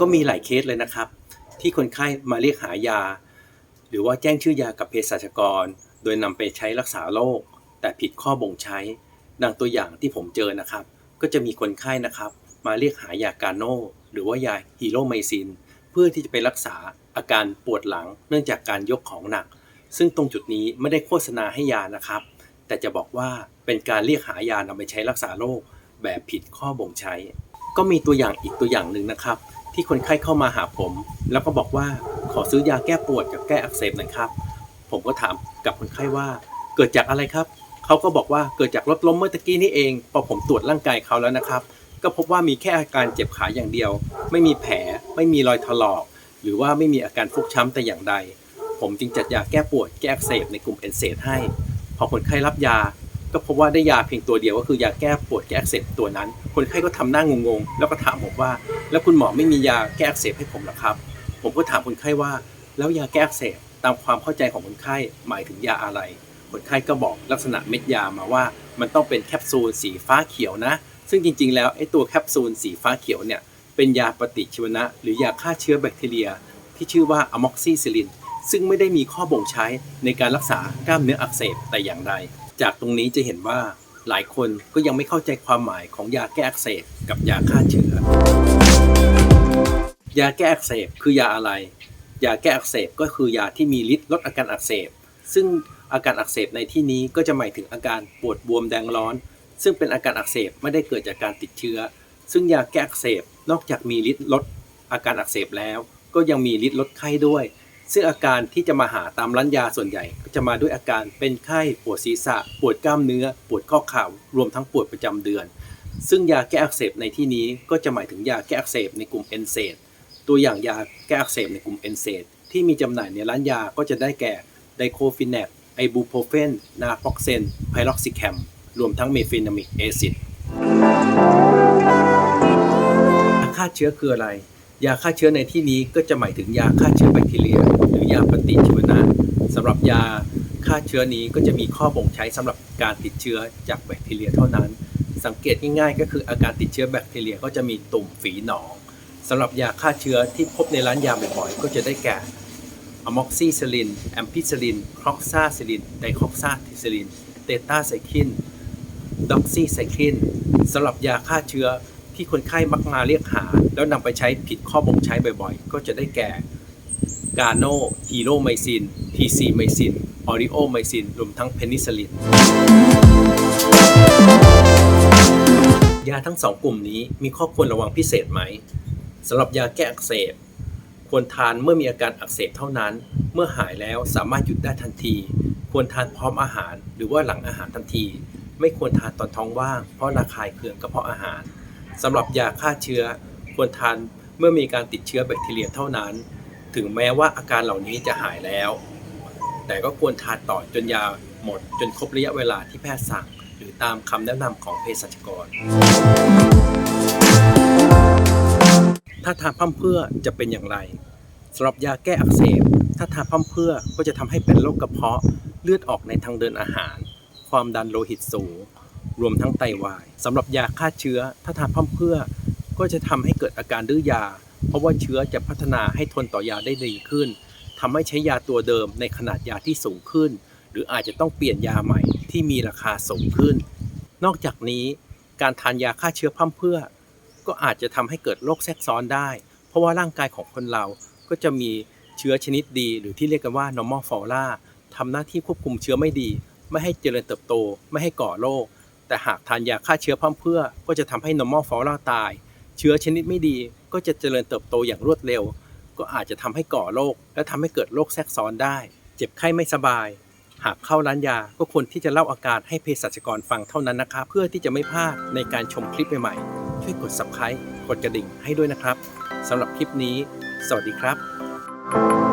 ก็มีหลายเคสเลยนะครับ ที่คนไข้มาเรียกหายา หรือว่าแจ้งชื่อยากับเภสัชกร โดยนำไปใช้รักษาโรคแต่ผิดข้อบ่งใช้ ดังตัวอย่างที่ผมเจอนะครับ ก็จะมีคนไข้นะครับ มาเรียกหายากาโนหรือว่ายาฮีโรไมซินเพื่อที่จะไปรักษาอาการปวดหลังเนื่องจากการยกของหนัก ซึ่งตรงจุดนี้ไม่ได้โฆษณาให้ยานะครับ แต่จะบอกว่าเป็นการเรียกหายานำไปใช้รักษาโรคแบบผิดข้อบ่งใช้ ก็มีตัวอย่างอีกตัวอย่างหนึ่งนะครับ ที่คนไข้เข้ามาหาผม แล้วก็บอกว่าขอซื้อยาแก้ปวดกับแก้อักเสบหน่อยครับ ผมก็ถามกับคนไข้ว่าเกิดจากอะไรครับเขาก็บอกว่าเกิดจากรถล้มเมื่อตะกี้นี่เองพอผมตรวจร่างกายเขาแล้วนะครับ ก็พบว่ามีแค่อาการเจ็บขาอย่างเดียว ไม่มีแผล ไม่มีรอยถลอก หรือว่าไม่มีอาการฟกช้ำแต่อย่างใด ผมจึงจัดยาแก้ปวดแก้อักเสบในกลุ่มเอนเซให้ พอคนไข้รับยาก็พบว่าได้ยาเพียงตัวเดียวก็คือยาแก้ปวดแก้อักเสบตัวนั้น คนไข้ก็ทำหน้างงๆ แล้วก็ถามผมว่า แล้วคุณหมอไม่มียาแก้อักเสบให้ผมหรอครับ ผมก็ถามคนไข้ว่า แล้วยาแก้อักเสบตามความเข้าใจของคนไข้หมายถึงยาอะไร คนไข้ก็บอกลักษณะเม็ดยามาว่า มันต้องเป็นแคปซูลสีฟ้าเขียวนะ ซึ่งจริง ๆ แล้วไอ้ตัวแคปซูลสีฟ้าเขียวเนี่ยเป็นยาปฏิชีวนะ หรือยาฆ่าเชื้อแบคทีเรีย ที่ชื่อว่าอะม็อกซิซิลินซึ่งไม่ได้มีข้อบ่งใช้ในการรักษากล้ามเนื้ออักเสบแต่อย่างใด จากตรงนี้จะเห็นว่า หลายคนก็ยังไม่เข้าใจความหมายของยาแก้อักเสบกับยาฆ่าเชื้อยาแก้อักเสบคือยาอะไร ยาแก้อักเสบก็คือยาที่มีฤทธิ์ลดอาการอักเสบ ซึ่งอาการอักเสบในที่นี้ก็จะหมายถึงอาการปวดบวมแดงร้อน ซึ่งเป็นอาการอักเสบไม่ได้เกิดจากการติดเชื้อ ซึ่งยาแก้อักเสบนอกจากมีฤทธิ์ลดอาการอักเสบแล้ว ก็ยังมีฤทธิ์ลดไข้ด้วย ซึ่งอาการที่จะมาหาตามร้านยาส่วนใหญ่ ก็จะมาด้วยอาการเป็นไข้ปวดศีรษะ ปวดกล้ามเนื้อ ปวดข้อเข่ารวมทั้งปวดประจำเดือน ซึ่งยาแก้อักเสบในที่นี้ก็จะหมายถึงยาแก้อักเสบในกลุ่มเอนเซดตัวอย่างยาแก้อักเสบในกลุ่มเอนเซดที่มีจำหน่ายในร้านยาก็จะได้แก่ไดโคฟินแนปไอบูโพรเฟน นาฟอกเซน ไพล็อกซิแคม รวมทั้งเมฟินามิกแอซิดยาฆ่าเชื้อคืออะไร ยาฆ่าเชื้อในที่นี้ก็จะหมายถึงยาฆ่าเชื้อแบคทีเรีย หรือยาปฏิชีวนะสำหรับยาฆ่าเชื้อนี้ก็จะมีข้อบ่งใช้สำหรับการติดเชื้อจากแบคทีเรียเท่านั้น สังเกตง่ายๆ ก็คืออาการติดเชื้อแบคทีเรียก็จะมีตุ่มฝีหนองสำหรับยาฆ่าเชื้อที่พบในร้านยาบ่อยๆก็จะได้แก่อะม็อกซิซิลิน แอมพิซิลินคลอกซาซิลิน ไดคอกซาทิซิลิน เตต้าไซคิน ด็อกซีไซคลินสำหรับยาฆ่าเชื้อ ที่คนไข้มักมาเรียกหา แล้วนำไปใช้ผิดข้อบ่งใช้บ่อยๆ ก็จะได้แก่กาโนฮีโรไมซิน ทีซีไมซิน ออริโอไมซิน รวมทั้งเพนิซิลิน ยาทั้งสองกลุ่มนี้มีข้อควรระวังพิเศษไหมสำหรับยาแก้อักเสบ ควรทานเมื่อมีอาการอักเสบเท่านั้น เมื่อหายแล้วสามารถหยุดได้ทันที ควรทานพร้อมอาหาร หรือว่าหลังอาหารทันที ไม่ควรทานตอนท้องว่างเพราะระคายเคืองกระเพาะอาหาร สำหรับยาฆ่าเชื้อควรทานเมื่อมีการติดเชื้อแบคทีเรียเท่านั้น ถึงแม้ว่าอาการเหล่านี้จะหายแล้ว แต่ก็ควรทานต่อจนยาหมด จนครบระยะเวลาที่แพทย์สั่ง หรือตามคำแนะนำของเภสัชกร ถ้าทานพร่ำเพื่อจะเป็นอย่างไรสำหรับยาแก้อักเสบ ถ้าทานพร่ำเพื่อก็จะทำให้เป็นโรคกระเพาะเลือดออกในทางเดินอาหาร ความดันโลหิตสูง รวมทั้งไตวายสำหรับยาฆ่าเชื้อถ้าทานพร่ำเพื่อ ก็จะทำให้เกิดอาการดื้อยา เพราะว่าเชื้อจะพัฒนาให้ทนต่อยาได้ดีขึ้นทำให้ใช้ยาตัวเดิมในขนาดยาที่สูงขึ้น หรืออาจจะต้องเปลี่ยนยาใหม่ที่มีราคาสูงขึ้น นอกจากนี้ การทานยาฆ่าเชื้อพร่ำเพื่อ ก็อาจจะทำให้เกิดโรคแทรกซ้อนได้ เพราะว่าร่างกายของคนเราก็จะมีเชื้อชนิดดี หรือที่เรียกกันว่า normal flora ทำหน้าที่ควบคุมเชื้อไม่ดี ไม่ให้เจริญเติบโต ไม่ให้ก่อโรค แต่หากทานยาฆ่าเชื้อพร่ำเพรื่อก็จะทำให้ normal flora ตาย เชื้อชนิดไม่ดีก็จะเจริญเติบโตอย่างรวดเร็ว ก็อาจจะทำให้ก่อโรคและทำให้เกิดโรคแทรกซ้อนได้ เจ็บไข้ไม่สบาย หากเข้าร้านยาก็ควรที่จะเล่าอาการให้เภสัชกรฟังเท่านั้นนะครับเพื่อที่จะไม่พลาดในการชมคลิปใหม่ๆช่วยกด subscribe กดกระดิ่งให้ด้วยนะครับสำหรับคลิปนี้ สวัสดีครับ